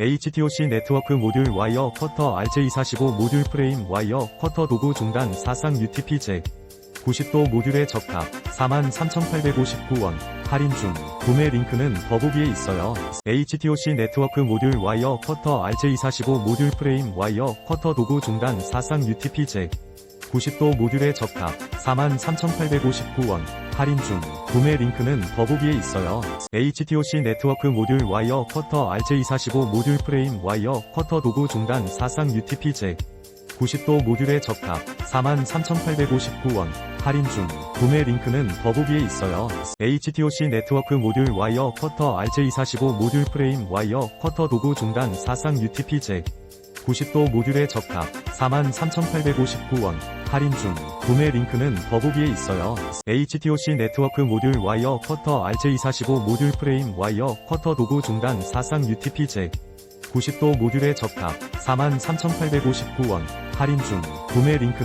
HTOC 네트워크 모듈 와이어 커터 RJ45 모듈 프레임 와이어 커터 도구 중단 사상 UTP 잭 90도 모듈에 적합. 43,859원. 할인 중. 구매 링크는 더보기에 있어요. HTOC 네트워크 모듈 와이어 커터 RJ45 모듈 프레임 와이어 커터 도구 중단 사상 UTP 잭 90도 모듈에 적합 43,859원. 할인 중. 구매 링크는 더보기에 있어요. HTOC 네트워크 모듈 와이어 커터 RJ45 모듈 프레임 와이어 커터 도구 중단 사상 UTP 잭 90도 모듈에 적합 43,859원. 할인 중. 구매 링크는 더보기에 있어요. HTOC 네트워크 모듈 와이어 커터 RJ45 모듈 프레임 와이어 커터 도구 중단 사상 UTP 잭 90도 모듈에 적합 43,859원 할인 중 구매 링크는 더보기에 있어요. HTOC 네트워크 모듈 와이어 커터 RJ45 모듈 프레임 와이어 커터 도구 중단 사상 UTP 잭 90도 모듈에 적합 43,859원 할인 중 구매 링크는